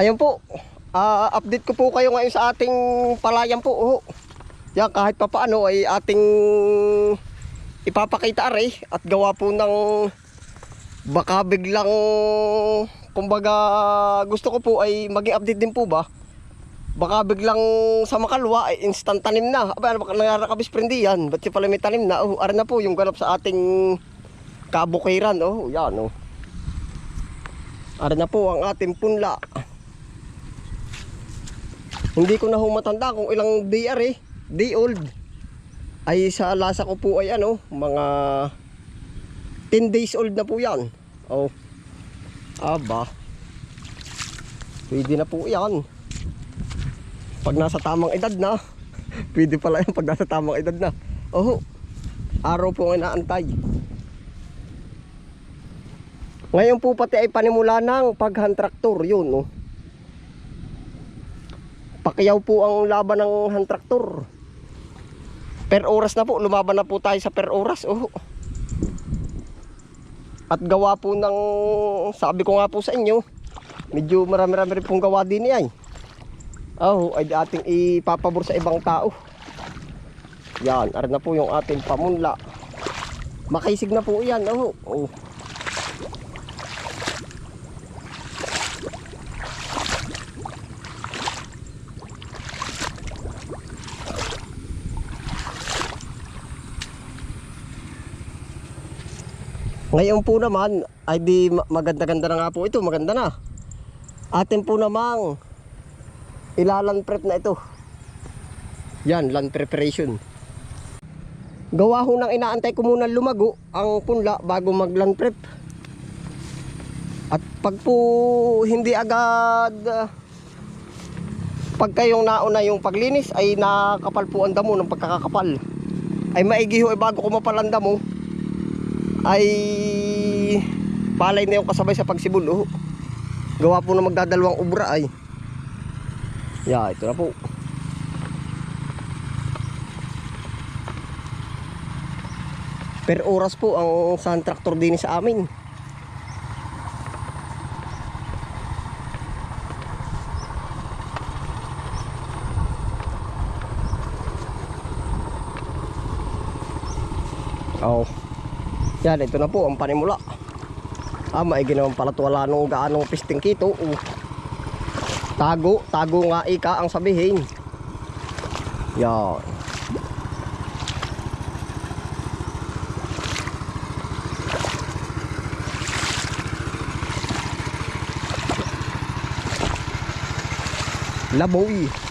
Ayun po. Ah, update ko po kayo ngayon sa ating palayan po. Oh. Yan, kahit pa paano ay ating ipapakita are at gawa po ng baka biglang kumbaga gusto ko po ay maging update din po ba baka biglang sa makalwa ay instant tanim na aba ano ba nangarakabis prendi yan ba't si pala may tanim na oh ara na po yung ganap sa ating kabukiran oh yan oh ara na po ang ating punla hindi ko na humatanda kung ilang day are day old. Ay sa lasa ko po ay ano mga 10 days old na po yan. Oh. Aba. Pwede na po yan. Pag nasa tamang edad na. Pwede pala yan pag nasa tamang edad na. Oh araw po ang inaantay. Ngayon po pati ay panimula ng paghan traktor yun oh pakiyaw po ang laban ng hand traktor per oras na po lumaban na po tayo sa per oras oh. At gawa po ng sabi ko nga po sa inyo medyo marami-rami rin pong gawa din ay oh ay ating ipapabor sa ibang tao. Yan ar na po yung ating pamunla. Makaisig na po yan oh, oh. Ngayon po naman, ay di ma- maganda-ganda na nga po ito, maganda na. Atin po namang ilalan prep na ito. Yan, land preparation. Gawa ho nang inaantay ko muna lumago ang punla bago mag land prep. At pag po hindi agad ah, pag kayong nauna yung paglinis ay nakakapal po ang damo ng pagkakakapal. Ay maigi ho ay bago ko mapalanda mo ay palay na yung kasabay sa pagsibol oh. gawa po na magdadalawang ubra ay yeah ito na po per oras po ang sand tractor din sa amin Oh. Yan, ito na po ang panimula. Ah, maigi naman pala to wala nung gaanong pisting kito. Uh. Tago, tago nga ika ang sabihin. Yan. Laboy.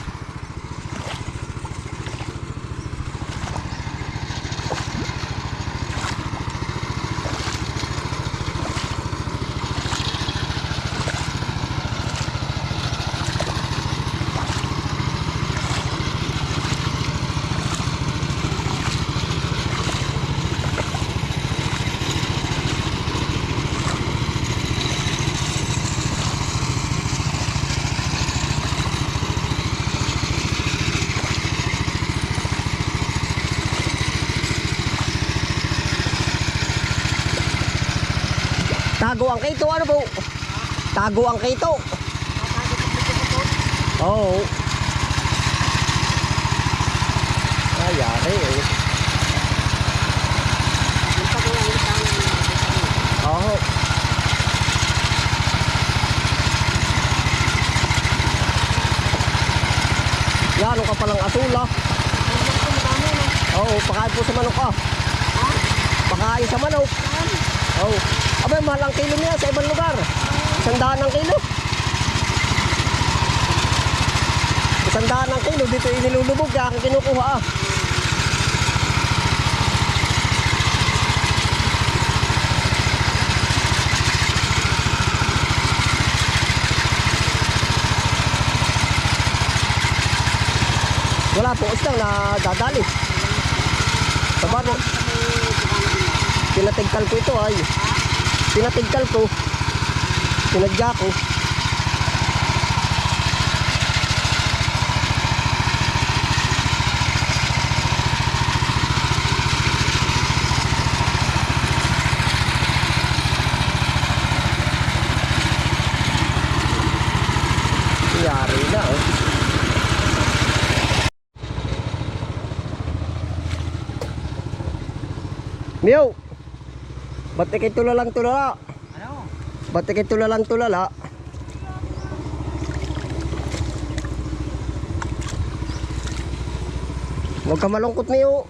Tago ang kito, ano po? Tago ang kito. Oo. Oh. Ayari eh. Oo. Yan, ano ka palang asula? Oo, pakain po sa manok ah. Pakain sa manok. Oh. Abay, mahal ang kilo niya sa ibang lugar. Sandaan ang kilo. Sandaan ang kilo. Dito inilulubog. Kaya aking kinukuha ah. Wala po isang na dadali. Sa bago. Pinatigkal ko ito ay. Pinatigkal ko. Pinadya ko. na oh. Ba't ikay tulalang tulala? Ano? Ba't ikay tulalang tulala? Huwag ka malungkot Miyo.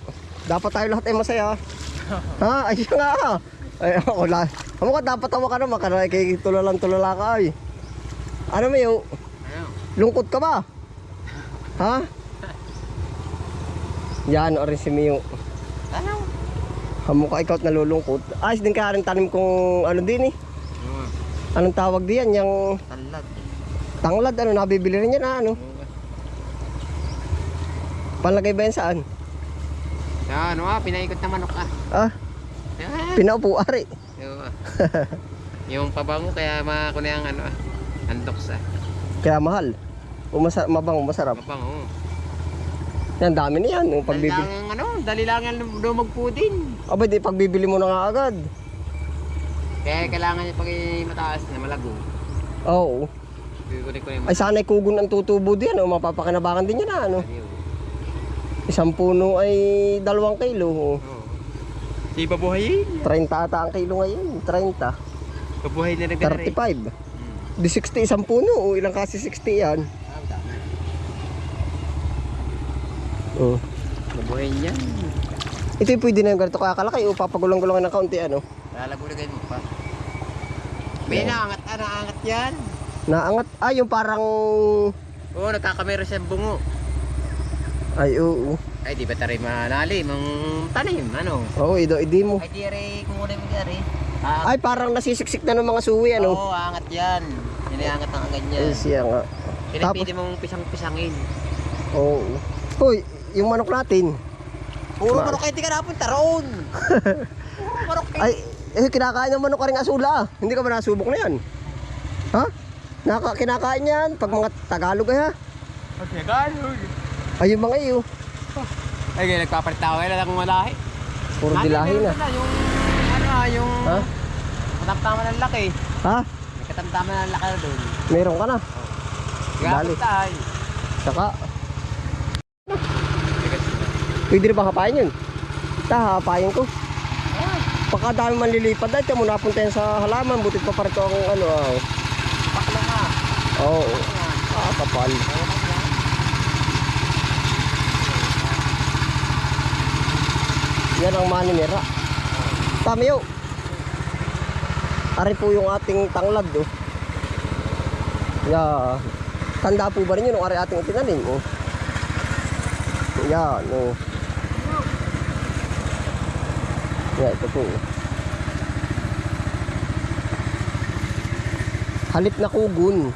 Dapat tayo lahat ay masaya. ha? Ay siya nga. Ay, ako lang. Amo ka dapat tawa ka naman. Kana kay tulalang tulala ka ay. Ano Miyo? Ano? Lungkot ka ba? Ha? Yan, orin si Miyo. Ano? Hamukha ikaw at nalulungkot. Ayos din kaya rin tanim kung ano din eh. Hmm. Anong tawag diyan? Yung Talag. tanglad, ano, nabibili rin yan na ano. Palagay ba yan saan? Sa ano ah, pinaikot na manok ah. Ah, Ah, pinaupo, ari. yung, ah. yung pabango kaya makakuna yung ano ah. Andoks ah. Kaya mahal. O masa mabango, masarap. Pabango. Yan, dami na yan. Yung Dali pagbibili. lang ano, dali lang yan lumagpo din. Aba, di pagbibili mo na nga agad. Kaya kailangan niya pag mataas na malago. Oo. Kukunin ko na yung Ay, sana'y kugon ang tutubo din. Ano, mapapakinabangan din yan na, ano. Isang puno ay dalawang kilo. oh. Oo. Di babuhayin. 30 ata ang kilo ngayon. 30. Babuhay na rin 35. Hmm. Di 60 isang puno. O, ilang kasi 60 yan. Ah, tama. Oh. Babuhay niyan. Ito yung pwede na yung ganito kaya kalaki. O, papagulang-gulangan ng kaunti, ano. Lalagulagay mo pa. May naangat, ah, naangat yan. Naangat. Ah, yung parang... Oo, nagkakamera siya bungo. Ay, oo. Ay, di ba tayo manali? Mang tanim, ano? Oo, ido, idi mo. Ay, di rin, kung muna mo di rin. Ah, Ay, parang nasisiksik na ng mga suwi, ano. Oo, angat yan. Iniangat ang ganyan. Ay, siya nga. Pinipili mong pisang-pisangin. Oo. Hoy, yung manok natin. Puro Ma- manok kayo di ka napunta roon. Puro manok kayo. Ay, eh, kinakain ng manok ka rin asula. Hindi ka ba nasubok na yan? Ha? Naka, kinakain yan. Pag mga Tagalog ay ha. Okay, ganun. Ay, yung mga iyo. Ay, kaya nagpapalit ako. Kaya lang malahi. Puro dilahi na. Yung, ano ah, yung... Ha? Katamtaman ng laki. Ha? May katamtaman ng laki na doon. Meron ka na. Dali. Gapit tayo. Saka, pwede rin ba hapayin yun? Ta, hapayin ko. Baka dami manlilipad dahil mo napunta yan sa halaman. Butit pa parito ang ano. ah. Paklo nga. Oo. Ah, kapal. Yan ang maninira. Tamiyo. Ari po yung ating tanglad oh. Yeah. Tanda po ba rin yun nung ari ating itinanim oh. Yan oh. Yeah, ito po. Halip na kugun.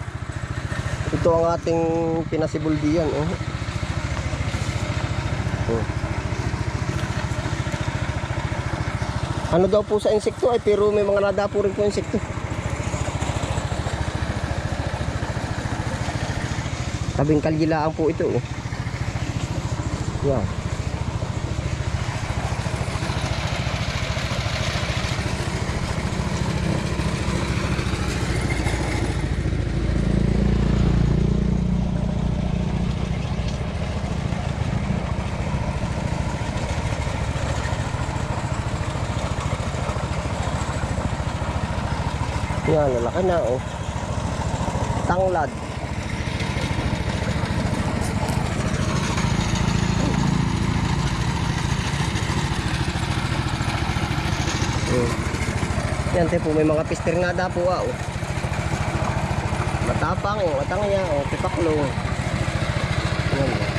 Ito ang ating pinasibuldiyan oh. Oh. Ano daw po sa insekto ay pero may mga nadapo rin po insekto. Tabing kalgilaan po ito. Oh. Yan. Yan, lalaki na oh. Tanglad. Oh. Yan, te po, may mga pister nga da po ah, oh. Matapang, oh, matang niya, oh, tipaklo. Yan, oh.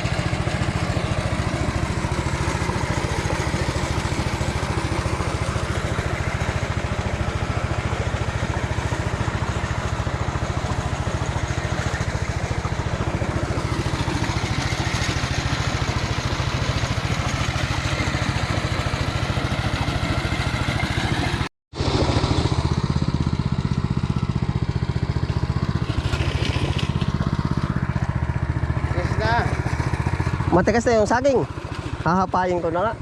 Yes na. Matigas na yung saging. Hahapayin ko na nga.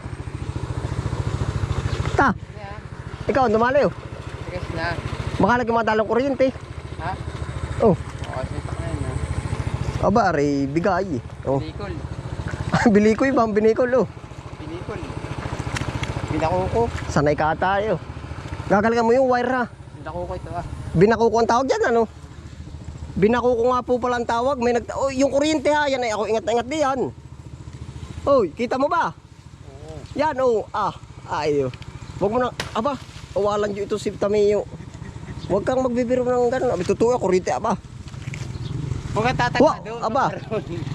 Ta, Yan. ikaw, dumalayo. Yes na. Baka lagi madalong kuryente. Ha? Oh, Oo, sintak na yun ha. Aba, ari, bigay. Oh. Binicol. Bilikoy ba? Ang binikol, oh. Binicol. Binakuko. Sanay ka tayo. Gagalgan mo yung wire, ha? Binakuko ito ah. Binakuko ang tawag dyan, ano? Binakuko nga po pala ang tawag. May nag... Oh, yung kuryente ha, yan ay ako ingat-ingat diyan. Oy, kita mo ba? Yan, oh. Ah, ayo. Huwag mo na... Aba, awalan nyo ito si Tamiyo. Huwag kang magbibiro ng gano'n. Abi, totoo, kuryente, aba. Huwag kang tatagpa Wa- doon. aba.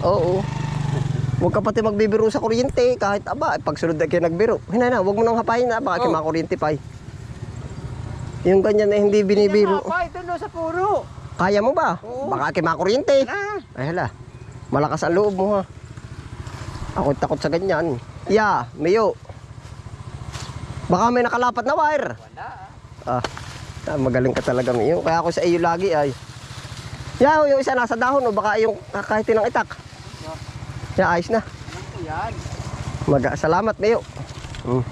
Oo. Huwag ka pati magbibiro sa kuryente kahit aba, eh, pag sunod na kayo nagbiro. Hinay na, huwag mo nang hapayin na, baka Oh. oh. kuryente pa eh. Yung ganyan na hindi binibiro. Pa, ito no sa puro. Kaya mo ba? Oo. Baka kimakuryente. Na. Ay hala, malakas ang loob mo ha. Ako takot sa ganyan. Ya, Mayo. Baka may nakalapat na wire. Wala Ah, ah. magaling ka talaga Mayo. Kaya ako sa iyo lagi ay. Ya, yung isa nasa dahon o baka yung kakahitin ng itak. Ya, ayos na. Yan? Mag salamat Mayo. Oo.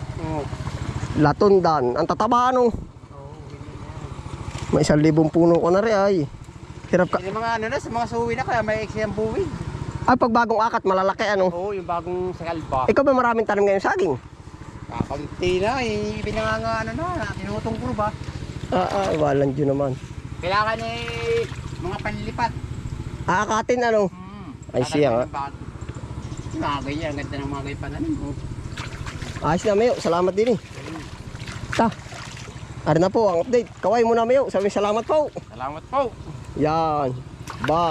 Latundan. Ang tataba ano. May isang libong puno ko na rin ay. Hirap ka. Yung mga ano na, sa mga suwi na kaya may eksi ang buwig. Ay, pag bagong akat, malalaki ano. Oo, yung bagong sakalba. Ikaw ba maraming tanim ngayon saging? Kakunti na, eh, pinanganga ano na, tinutong ko ba? Ah, ah, walang dyan naman. Kailangan eh, mga panlipat. Aakatin ano. Hmm. Ay, siya nga. Mga ganyan, ang ganda ng mga ganyan pananim mo. Ayos na Mayo, salamat din eh. Ta. Ano na po ang update. Kaway mo na Mayo, sabi salamat po. Salamat po. Yan. Ba.